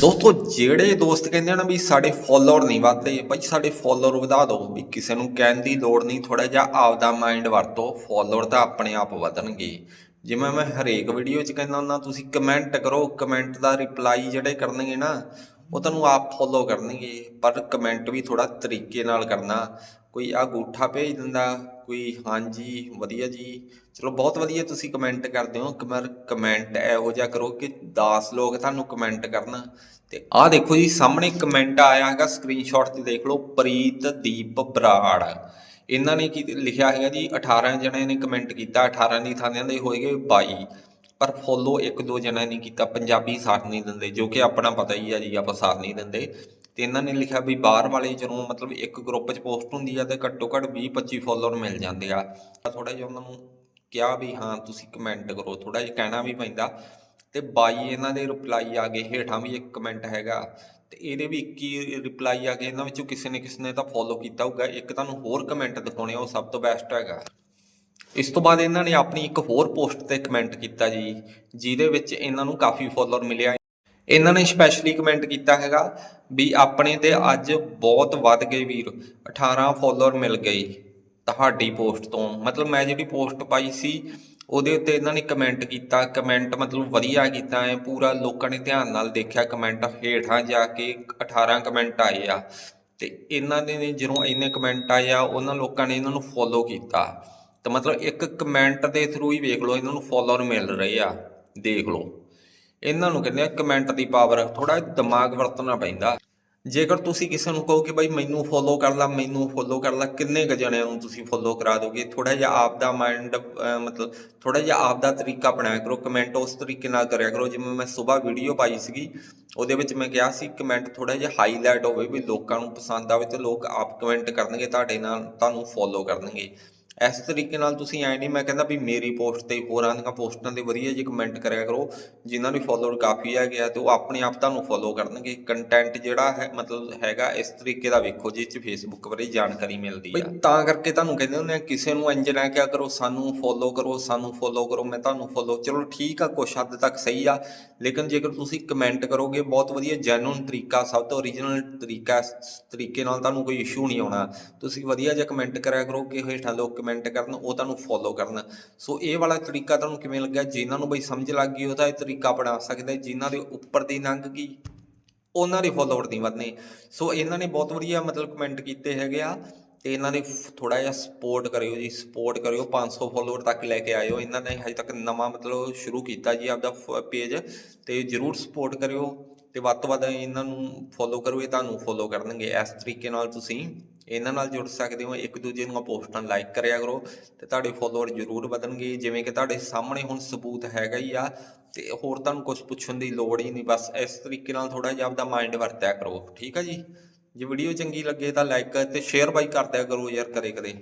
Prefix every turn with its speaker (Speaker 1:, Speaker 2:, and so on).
Speaker 1: ਦੋਸਤੋ, ਜਿਹੜੇ ਦੋਸਤ ਕਹਿੰਦੇ ਨਾ ਵੀ ਸਾਡੇ ਫੋਲੋਅਰ ਨਹੀਂ ਵੱਧਦੇ ਭਾਈ ਸਾਡੇ ਫੋਲੋਅਰ ਵਧਾ ਦਿਓ ਵੀ ਕਿਸੇ ਨੂੰ ਕਹਿਣ ਦੀ ਲੋੜ ਨਹੀਂ ਥੋੜਾ ਜਿਹਾ ਆਪਦਾ ਮਾਈਂਡ ਵਰਤੋ ਫੋਲੋਅਰ ਤਾਂ ਆਪਣੇ ਆਪ ਵਧਣਗੇ। ਜਿਵੇਂ ਮੈਂ ਹਰੇਕ ਵੀਡੀਓ 'ਚ ਕਹਿੰਦਾ ਹੁੰਦਾ, ਤੁਸੀਂ ਕਮੈਂਟ ਕਰੋ ਕਮੈਂਟ ਦਾ ਰਿਪਲਾਈ ਜਿਹੜੇ ਕਰਨਗੇ ਨਾ ਉਹ ਤੁਹਾਨੂੰ ਆਪ ਫੋਲੋ ਕਰਨਗੇ, ਪਰ ਕਮੈਂਟ ਵੀ ਥੋੜਾ ਤਰੀਕੇ ਨਾਲ ਕਰਨਾ। ਕੋਈ ਆ ਗੂਠਾ ਭੇਜ ਦਿੰਦਾ, ਕੋਈ ਹਾਂਜੀ, ਵਧੀਆ ਜੀ। ਚਲੋ, ਬਹੁਤ ਵਧੀਆ ਤੁਸੀਂ ਕਮੈਂਟ ਕਰਦੇ ਹੋ। ਕਮਰ ਕਮੈਂਟ ਇਹੋ ਜਿਹਾ ਕਰੋ ਕਿ 10 ਲੋਕ ਤੁਹਾਨੂੰ ਕਮੈਂਟ ਕਰਨ। ਤੇ ਆਹ ਦੇਖੋ ਜੀ, ਸਾਹਮਣੇ ਕਮੈਂਟ ਆਇਆ ਹੈਗਾ ਸਕਰੀਨਸ਼ਾਟ ਤੇ ਦੇਖ ਲਓ, ਪ੍ਰੀਤ ਦੀਪ ਬਰਾੜ। ਇਹਨਾਂ ਨੇ ਕੀ ਲਿਖਿਆ ਹੈਗਾ ਜੀ 18 ਜਣੇ ਨੇ ਕਮੈਂਟ ਕੀਤਾ 18 ਦੀ ਥਾਂ ਦੇ ਹੋਏਗੇ 22 ਪਰ ਫੋਲੋ ਇੱਕ ਦੋ ਜਣਿਆਂ ਨੇ ਕੀਤਾ, ਪੰਜਾਬੀ ਸਾਥ ਨਹੀਂ ਦਿੰਦੇ, ਜੋ ਕਿ ਆਪਣਾ ਪਤਾ ਹੀ ਆ ਜੀ, ਆਪਾਂ ਸਾਥ ਨਹੀਂ ਦਿੰਦੇ। ਤੇ ਇਹਨਾਂ ਨੇ ਲਿਖਿਆ ਵੀ ਬਾਹਰ ਵਾਲੇ ਜਦੋਂ ਮਤਲਬ ਇੱਕ ਗਰੁੱਪ 'ਚ ਪੋਸਟ ਹੁੰਦੀ ਆ ਤੇ ਘੱਟੋ ਘੱਟ 20 25 ਫੋਲੋਅਰ ਮਿਲ ਜਾਂਦੇ ਆ। ਥੋੜਾ ਜਿਹਾ ਉਹਨਾਂ ਨੂੰ ਕਿਹਾ ਵੀ ਹਾਂ, ਤੁਸੀਂ ਕਮੈਂਟ ਕਰੋ ਥੋੜਾ ਜਿਹਾ ਕਹਿਣਾ ਵੀ ਪੈਂਦਾ। ਤੇ ਬਾਈ ਇਹਨਾਂ ਦੇ ਰਿਪਲਾਈ ਆ ਗਏ, ਹੇਠਾਂ ਵੀ ਇੱਕ ਕਮੈਂਟ ਹੈਗਾ। ਤੇ ਇਹਦੇ ਵੀ 21 ਰਿਪਲਾਈ ਆ ਗਏ, ਇਹਨਾਂ ਵਿੱਚੋਂ ਕਿਸੇ ਨੇ ਕਿਸੇ ਨੇ ਤਾਂ ਫੋਲੋ ਕੀਤਾ ਹੋਊਗਾ। ਇੱਕ ਤੁਹਾਨੂੰ ਹੋਰ ਕਮੈਂਟ ਦਿਖਾਉਣੇ ਆ, ਉਹ ਸਭ ਤੋਂ ਬੈਸਟ ਹੈਗਾ। ਇਸ ਤੋਂ ਬਾਅਦ ਇਹਨਾਂ ਨੇ ਆਪਣੀ ਇੱਕ ਹੋਰ ਪੋਸਟ ਤੇ ਕਮੈਂਟ ਕੀਤਾ ਜੀ, ਜਿਹਦੇ ਵਿੱਚ ਇਹਨਾਂ ਨੂੰ ਕਾਫੀ ਫੋਲੋਅਰ ਮਿਲਿਆ। ਇਹਨਾਂ ਨੇ ਸਪੈਸ਼ਲੀ ਕਮੈਂਟ ਕੀਤਾ ਹੈਗਾ ਵੀ ਆਪਣੇ ਤੇ ਅੱਜ ਬਹੁਤ ਵੱਧ ਗਏ ਵੀਰ 18 ਫੋਲੋਅਰ ਮਿਲ ਗਏ ਤੁਹਾਡੀ ਪੋਸਟ ਤੋਂ। ਮਤਲਬ ਮੈਂ ਜਿਹੜੀ ਪੋਸਟ ਪਾਈ ਸੀ, ਉਹਦੇ ਉੱਤੇ ਇਹਨਾਂ ਨੇ ਕਮੈਂਟ ਕੀਤਾ। ਕਮੈਂਟ ਮਤਲਬ ਵਧੀਆ ਕੀਤਾ ਹੈ, ਪੂਰਾ ਲੋਕਾਂ ਨੇ ਧਿਆਨ ਨਾਲ ਦੇਖਿਆ ਕਮੈਂਟ ਹੇਠਾਂ ਜਾ ਕੇ 18 ਕਮੈਂਟ ਆਏ ਆ। ਤੇ ਇਹਨਾਂ ਦੇ ਨੇ ਜਦੋਂ ਇੰਨੇ ਕਮੈਂਟ ਆਏ ਆ, ਉਹਨਾਂ ਲੋਕਾਂ ਨੇ ਇਹਨਾਂ ਨੂੰ ਫੋਲੋ ਕੀਤਾ। ਤਾਂ ਮਤਲਬ ਇੱਕ ਕਮੈਂਟ ਦੇ ਥਰੂ ਹੀ ਵੇਖ ਲਓ, ਇਹਨਾਂ ਨੂੰ ਫੋਲੋਅਰ ਮਿਲ ਰਹੇ ਆ, ਦੇਖ ਲਓ। ਇਹਨਾਂ ਨੂੰ ਕਹਿੰਦੇ ਆ ਕਮੈਂਟ ਦੀ ਪਾਵਰ ਥੋੜਾ ਦਿਮਾਗ ਵਰਤਣਾ ਪੈਂਦਾ। ਜੇਕਰ ਤੁਸੀਂ ਕਿਸੇ ਨੂੰ ਕਹੋ ਕਿ ਬਾਈ ਮੈਨੂੰ ਫੋਲੋ ਕਰ ਲਾ, ਮੈਨੂੰ ਫੋਲੋ ਕਰ ਲਾ, ਕਿੰਨੇ ਕ ਜਣਿਆਂ ਨੂੰ ਤੁਸੀਂ ਫੋਲੋ ਕਰਾ ਦੋਗੇ? ਥੋੜਾ ਜਿਹਾ ਆਪ ਦਾ ਮਾਈਂਡ ਮਤਲਬ ਥੋੜਾ ਜਿਹਾ ਆਪ ਦਾ ਤਰੀਕਾ ਬਣਾਇਆ ਕਰੋ ਕਮੈਂਟ ਉਸ ਤਰੀਕੇ ਨਾਲ ਕਰਿਆ ਕਰੋ। ਜਿਵੇਂ ਮੈਂ ਸਵੇਰ ਵੀਡੀਓ ਪਾਈ ਸੀਗੀ, ਉਹਦੇ ਵਿੱਚ ਮੈਂ ਕਿਹਾ ਸੀ ਕਮੈਂਟ ਥੋੜਾ ਜਿਹਾ ਹਾਈਲਾਈਟ ਹੋਵੇ ਵੀ ਲੋਕਾਂ ਨੂੰ ਪਸੰਦ ਆਵੇ ਤੇ ਲੋਕ ਆਪ ਕਮੈਂਟ ਕਰਨਗੇ, ਤੁਹਾਡੇ ਨਾਲ ਤੁਹਾਨੂੰ ਫੋਲੋ ਕਰਨਗੇ। ਇਸ ਤਰੀਕੇ ਨਾਲ ਤੁਸੀਂ ਐ ਨਹੀਂ, ਮੈਂ ਕਹਿੰਦਾ ਵੀ ਮੇਰੀ ਪੋਸਟ ਤੇ ਹੋਰਾਂ ਦੀਆਂ ਪੋਸਟਾਂ ਤੇ ਵਧੀਆ ਜਿਹੇ ਕਮੈਂਟ ਕਰਿਆ ਕਰੋ, ਜਿਨ੍ਹਾਂ ਦੀ ਫੋਲੋਅਰ ਕਾਫੀ ਹੈਗੇ ਆ ਤੇ ਉਹ ਆਪਣੇ ਆਪ ਤੁਹਾਨੂੰ ਫੋਲੋ ਕਰਨਗੇ। ਕੰਟੈਂਟ ਜਿਹੜਾ ਹੈ, ਮਤਲਬ ਹੈਗਾ ਇਸ ਤਰੀਕੇ ਦਾ ਵੇਖੋ ਜਿਸ ਚ ਫੇਸਬੁੱਕ ਬਾਰੇ ਜਾਣਕਾਰੀ ਮਿਲਦੀ ਆ। ਤਾਂ ਕਰਕੇ ਤੁਹਾਨੂੰ ਕਹਿੰਦੇ ਹੁੰਦੇ ਆ, ਕਿਸੇ ਨੂੰ ਇੰਜ ਨਾ ਕਿਆ ਕਰੋ, ਸਾਨੂੰ ਫੋਲੋ ਕਰੋ, ਸਾਨੂੰ ਫੋਲੋ ਕਰੋ, ਮੈਂ ਤੁਹਾਨੂੰ ਫੋਲੋ ਚਲੋ ਠੀਕ ਆ, ਕੁਛ ਹੱਦ ਤੱਕ ਸਹੀ ਆ, ਲੇਕਿਨ ਜੇਕਰ ਤੁਸੀਂ ਕਮੈਂਟ ਕਰੋਗੇ, ਬਹੁਤ ਵਧੀਆ ਜੈਨੂਇਨ ਤਰੀਕਾ, ਸਭ ਤੋਂ ਓਰੀਜਨਲ ਤਰੀਕਾ, ਇਸ ਤਰੀਕੇ ਨਾਲ ਤੁਹਾਨੂੰ ਕੋਈ ਇਸ਼ੂ ਨਹੀਂ ਆਉਣਾ। ਤੁਸੀਂ ਵਧੀਆ ਜਿਹਾ ਕਮੈਂਟ ਕਰਿਆ ਕਰੋ ਕਿ ਹੇਠਾਂ ਲੋਕ ਕਮੈਂਟ ਕਰਨ, ਉਹ ਤੁਹਾਨੂੰ ਫੋਲੋ ਕਰਨ। ਸੋ ਇਹ ਵਾਲਾ ਤਰੀਕਾ ਤੁਹਾਨੂੰ ਕਿਵੇਂ ਲੱਗਿਆ? ਜਿਨ੍ਹਾਂ ਨੂੰ ਬਈ ਸਮਝ ਲੱਗ ਗਈ ਉਹਦਾ ਇਹ ਤਰੀਕਾ ਬਣਾ ਸਕਦੇ। ਜਿਨ੍ਹਾਂ ਦੇ ਉੱਪਰ ਦੀ ਲੰਘ ਗਈ, ਉਹਨਾਂ ਦੇ ਫੋਲੋਅਰ ਨਹੀਂ ਵਧਨੇ ਸੋ ਇਹਨਾਂ ਨੇ ਬਹੁਤ ਵਧੀਆ ਮਤਲਬ ਕਮੈਂਟ ਕੀਤੇ ਹੈਗੇ ਆ। ਤੇ ਇਹਨਾਂ ਨੇ ਥੋੜਾ ਜਿਹਾ ਸਪੋਰਟ ਕਰਿਓ ਜੀ। ਸਪੋਰਟ ਕਰਿਓ। 500 ਫੋਲੋਅਰ ਤੱਕ ਲੈ ਕੇ ਆਇਓ। ਇਹਨਾਂ ਨੇ ਹਜੇ ਤੱਕ ਨਵਾਂ ਮਤਲਬ ਸ਼ੁਰੂ ਕੀਤਾ ਜੀ ਆਪਦਾ ਪੇਜ ਤੇ ਜਰੂਰ ਸਪੋਰਟ ਕਰਿਓ। ਤੇ ਵੱਧ ਤੋਂ ਵੱਧ ਇਹਨਾਂ ਨੂੰ ਫੋਲੋ ਕਰੋ। ਇਹ ਤੁਹਾਨੂੰ ਫੋਲੋ ਕਰਨਗੇ। ਇਸ ਤਰੀਕੇ ਨਾਲ ਤੁਸੀਂ ਇਹਨਾਂ ਨਾਲ ਜੁੜ ਸਕਦੇ ਹੋ, ਇੱਕ ਦੂਜੇ ਨੂੰ ਪੋਸਟਾਂ ਲਾਈਕ ਕਰਿਆ ਕਰੋ ਤੇ ਤੁਹਾਡੇ ਫੋਲੋਅਰ ਜਰੂਰ ਵਧਣਗੇ, ਜਿਵੇਂ ਕਿ ਤੁਹਾਡੇ ਸਾਹਮਣੇ ਹੁਣ ਸਬੂਤ ਹੈਗਾ ਹੀ ਆ ਤੇ ਹੋਰ ਤੁਹਾਨੂੰ ਕੁਝ ਪੁੱਛਣ ਦੀ ਲੋੜ ਹੀ ਨਹੀਂ, ਬਸ ਇਸ ਤਰੀਕੇ ਨਾਲ ਥੋੜਾ ਜਿਹਾ ਆਪਦਾ ਮਾਈਂਡ ਵਰਤਿਆ ਕਰੋ, ਠੀਕ ਆ ਜੀ? ਜੇ ਵੀਡੀਓ ਚੰਗੀ ਲੱਗੇ ਤਾਂ ਲਾਈਕ ਤੇ ਸ਼ੇਅਰ ਬਾਈ ਕਰਦਿਆ ਕਰੋ ਯਾਰ ਕਦੇ ਕਦੇ